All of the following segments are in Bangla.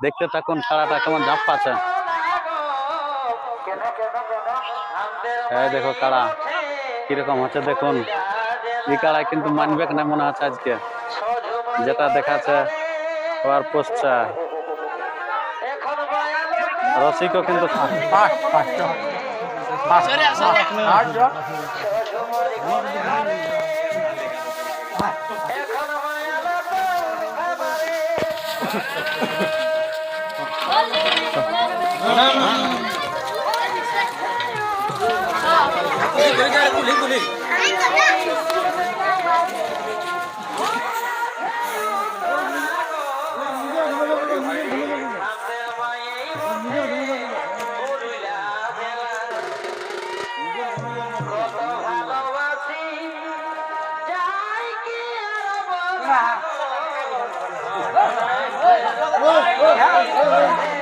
দেখতে থাকুন খেলাটা কেমন পাচ্ছে। এই দেখো কাড়া, কীরকম হচ্ছে দেখুন। এই কাড়ায় কিন্তু মানবে না মনে হচ্ছে আজকে। যেটা দেখাচ্ছে ওর পোস্টটা রসিকও কিন্তু Oh, oh, oh, oh.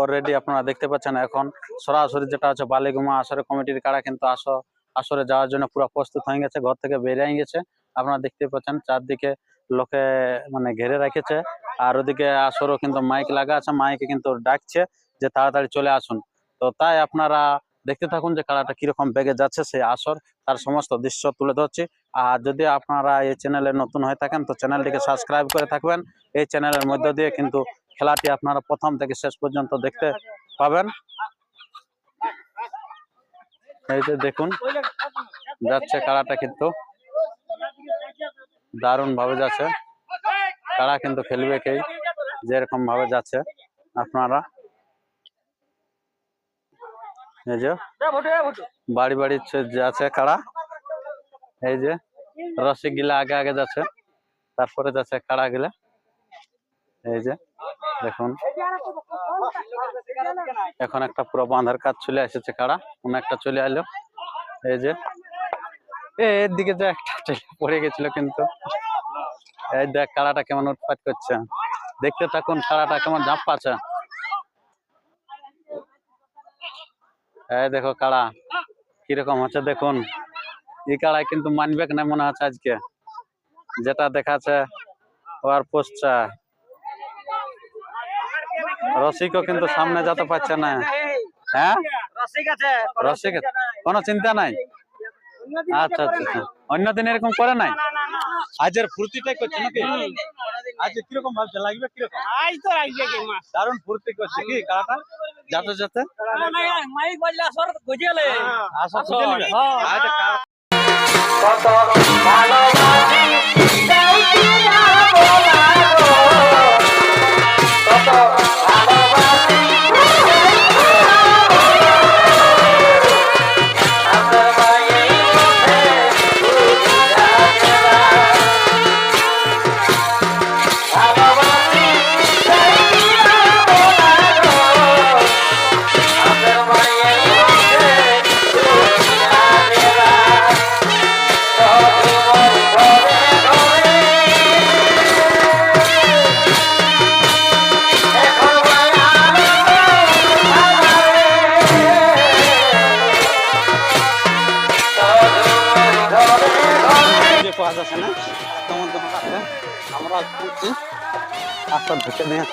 Already আপনারা দেখতে পাচ্ছেন এখন সরাসরি যেটা হচ্ছে বালিগুমা আসরে কমিটির কারা কিন্তু আসো। আসরে যাওয়ার জন্য পুরো প্রস্তুত হয়ে গেছে, ঘর থেকে বেরিয়ে গেছে। আপনারা দেখতে পাচ্ছেন চারদিকে লোকে মানে ঘিরে রেখেছে। আর ওদিকে আসরও কিন্তু মাইক লাগা আছে মাইকে কিন্তু ডাকছে যে তাড়াতাড়ি চলে আসুন। তো তাই আপনারা দেখতে থাকুন যে খেলাটা কীরকম বেগে যাচ্ছে সেই আসর, তার সমস্ত দৃশ্য তুলে ধরছি। আর যদি আপনারা এই চ্যানেলে নতুন হয়ে থাকেন, তো চ্যানেলটিকে সাবস্ক্রাইব করে থাকবেন। এই চ্যানেলের মধ্য দিয়ে কিন্তু খেলাটি আপনারা প্রথম থেকে শেষ পর্যন্ত দেখতে পাবেন। এই যে দেখুন, যাচ্ছে কাড়াটা কিন্তু দারুণ ভাবে যাচ্ছে। কাড়া কিন্তু খেলবে কে যেরকম ভাবে যাচ্ছে আপনারা। এই যে বাড়ি বাড়ি যাচ্ছে কাড়া এই যে রসিক গিলা আগে আগে যাচ্ছে, তারপরে যাচ্ছে কাড়া গিলা? এই যে দেখুন। এখন একটা পুরো বাঁধার কাজ চলে এসেছে, কারা? কোন একটা চলে এলো। এই যে এর দিকে যে একটা পড়ে গেছিল কিন্তু। এই দেখ কাড়াটা কেমন উৎপাত করছে। দেখতে থাকুন কাড়াটা কেমন ঝাঁপ পাচ্ছে। এই দেখো কাড়া কীরকম হচ্ছে দেখুন। এই কাড়ায় কিন্তু মানবে না মনে হচ্ছে আজকে। যেটা দেখাচ্ছে ওর পোস্টটা রসিকও কিন্তু সামনে যেতে পারছে না। হ্যাঁ? রসিক কোনো চিন্তা নাই? আচ্ছা আচ্ছা আচ্ছা। অন্য দিন এরকম করে নাই? আজের ফুর্তিটাই করছে নাকি? আজ কীরকম ভাবছে? লাগবে কীরকম? আজ তো রাখবে কি দারুণ ফুর্তি করছে কি? কারাটা যাতে যাতে? মাইক বাজলে আসর গজিয়ালে আশা খুঁজে নিবে আচ্ছা কারা- যে পাওয়া যাচ্ছে না? তেমন তেমন আছে। আমরা খুঁজছি আসল ঢুকে নিয়ে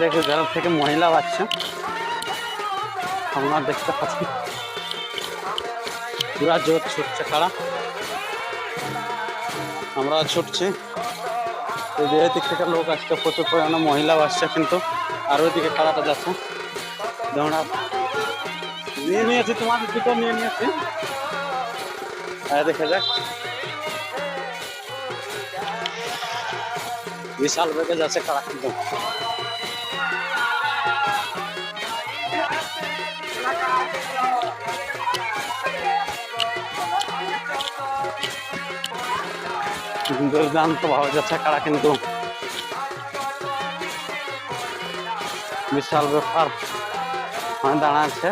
দেখো ঘর থেকে মহিলা বাচ্চা আমরা দেখতে পাচ্ছি। পুরা জোর ছুটছে খাড়া। আমরা ছুটছি। এই যে থেকে লোক আসছে, প্রচুর পরিমাণে মহিলা আসছে কিন্তু। আর ওইদিকে খেলাটা যাচ্ছে। আপ- নিয়ে নিয়েছি তোমাদের দুটো, নিয়ে নিয়েছি। দেখে যাক। বিশাল বেগে যাচ্ছে খেলা কিন্তু। দুর্দান্ত ভাবে যাচ্ছে কারা কিন্তু। বিশাল ব্যাপার ওখানে দাঁড়া আছে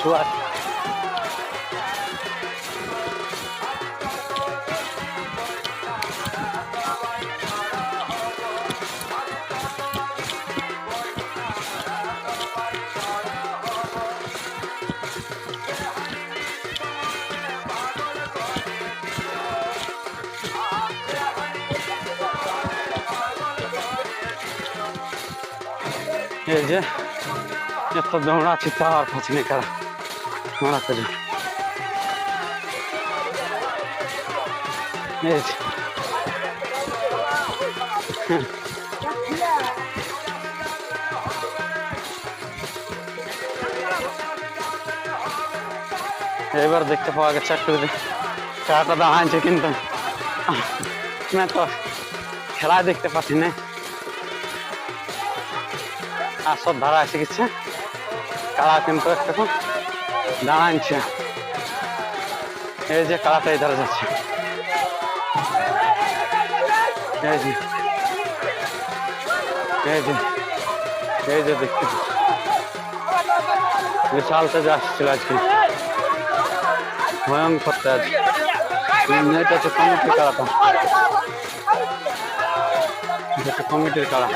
চুয়াট যে এত দৌড়াচ্ছি তা আর পাচ্ছি কারা মারাতে এই। এবার দেখতে পাওয়া গেছে একটু যে দাঁড়াচ্ছে কিন্তু। না তো খেলা দেখতে পাচ্ছি না। আসর ধারা এসে গেছে কাড়া কিন্তু একটু দাঁড়াচ্ছে এই যে কাড়াটা এই ধারে যাচ্ছে। এই যে। এই যে। এই যে দেখতে বিশাল তেজ আসছিল আজকে। ভয়ঙ্কর তেজ এটা হচ্ছে কমিটির কাড়াটা এটা হচ্ছে কমিটির কাড়া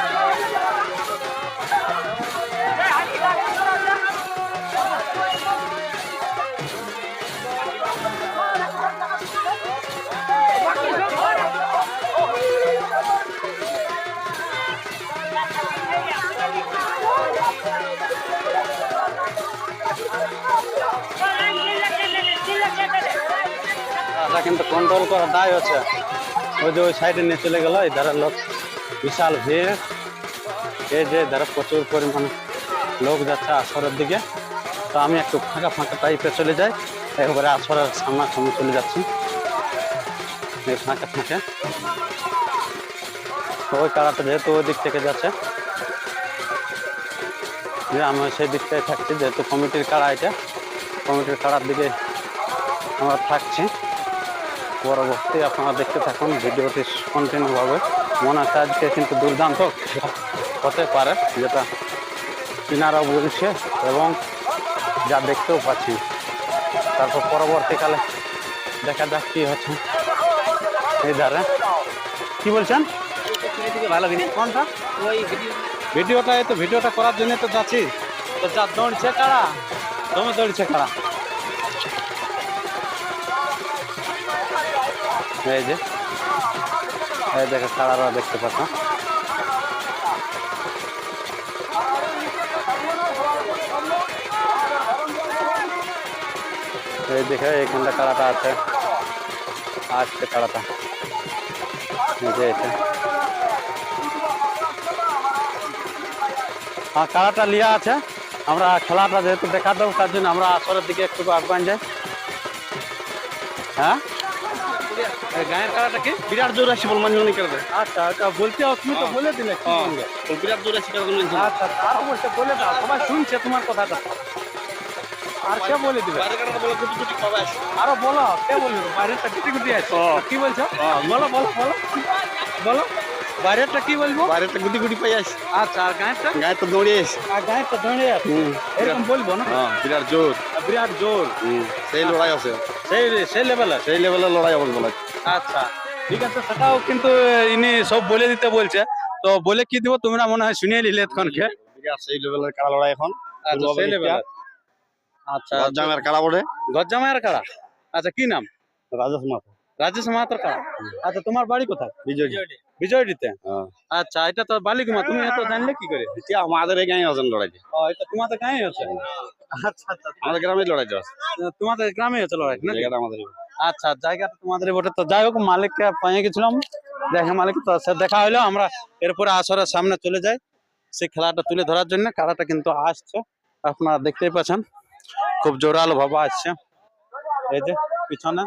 এটা কিন্তু কন্ট্রোল করা দায় হচ্ছে। ওই যে ওই সাইডে নিয়ে চলে গেল, এই ধারে লোক বিশাল ভিড়। এই যে ধারে প্রচুর পরিমাণে লোক যাচ্ছে আসরের দিকে। তো আমি একটু ফাঁকা ফাঁকা টাইপে চলে যাই। একবারে আসরের সামনাসামনি চলে যাচ্ছি। এই ফাঁকা ফাঁকে। ওই কাড়াটা যেহেতু ওই দিক থেকে যাচ্ছে। যে আমি সেই দিকটাই থাকছি, যেহেতু কমিটির কাড়া এটা কমিটির কাড়ার দিকে আমরা থাকছি। পরবর্তী আপনারা দেখতে থাকুন, ভিডিওটি কন্টিনিউ হবে। মনে আজকে কিন্তু দুর্দান্ত হতে পারে, যেটা কিনারা বলছে এবং যা দেখতেও পাচ্ছি। তারপর পরবর্তীকালে দেখা যাক কি হচ্ছে। এই ধারে। কি বলছেন? ভালো কোনটা? ওই ভিডিওটা, এই তো ভিডিওটা করার জন্য তো যাচ্ছি। তো যা দৌড়ছে কারা? দমে দৌড়ছে কারা? এই যে এই দেখে কারারা দেখতে পাচ্ছ। এই দেখে, এইখানটা কারাটা আছে। আসছে কারাটা এই যে এটা। হ্যাঁ কারাটা লিয়া আছে। আমরা খেলাটা যেহেতু দেখা দেবো তার জন্য আমরা আসরের দিকে একটু আগুয়ান যাই। হ্যাঁ? গায়ের কি? বিরাট জোর আছে করবে আচ্ছা আচ্ছা বলতে তুমি তো বলে দিলে বলবে? তো বিরাট জোর আছে আচ্ছা তার বলতে বলে দাও সবাই শুনছে তোমার কথাটা। আর কে বলে দিবে? বাইরে কাটা বলে গুটি গুটি পাবে আরও বলো কে বলবে বাইরেরটা গুটি গুটি আছে কি বলছো? বলো বলো বলো। বলো। বাইরেরটা কি বলব? বাইরেটা গুটি গুটি পাই আসে। আচ্ছা আর গায়েরটা? গায়ে তো দৌড়ে আসে। আর গায়েরটা এরকম বলব না? হ্যাঁ বিরাট জোর। বিরাট জোর। সেই লড়াই আছে। সেই সেই লেভেলে সেই লেভেলের লড়াই হবে বলা আচ্ছা ঠিক আছে সেটাও কিন্তু ইনি সব বলে দিতে বলছে। তো বলে কি দিব তোমরা মনে হয় শুনিয়ে নিলে এতক্ষণকে। সেই লেভেলের কাড়া লড়াই এখন। আচ্ছা সেই লেভেলে আচ্ছা জামের কাড়া বটে গজ্জামায়ের কাড়া আচ্ছা কি নাম? রাজেশ মাথা রাজেশ মাহাতর কাড়া আচ্ছা তোমার বাড়ি কোথায়? বিজয় বিজয়ডিতে হ্যাঁ। আচ্ছা এটা তো বালিগুমা তুমি এত জানলে কি করে? এটা আমাদের এই গাঁয়ে আছেন লড়াই ও এটা তোমাদের গাঁয়ে আছে আচ্ছা আচ্ছা আমাদের গ্রামে লড়াইটা আছে। তোমাদের গ্রামে আছে লড়াই? জায়গাটা আমাদের আচ্ছা জায়গাটা তোমাদের বটে। তো যাই হোক, মালিককে পেয়ে গেছিলাম। দেখে মালিক তো দেখা হইল, আমরা এরপরে আসরের সামনে চলে যাই। সেই খেলাটা তুলে ধরার জন্য খেলাটা কিন্তু আসছে। আপনারা দেখতেই পাচ্ছেন, খুব জোরালো ভাবা আসছে। এই যে, পিছনে।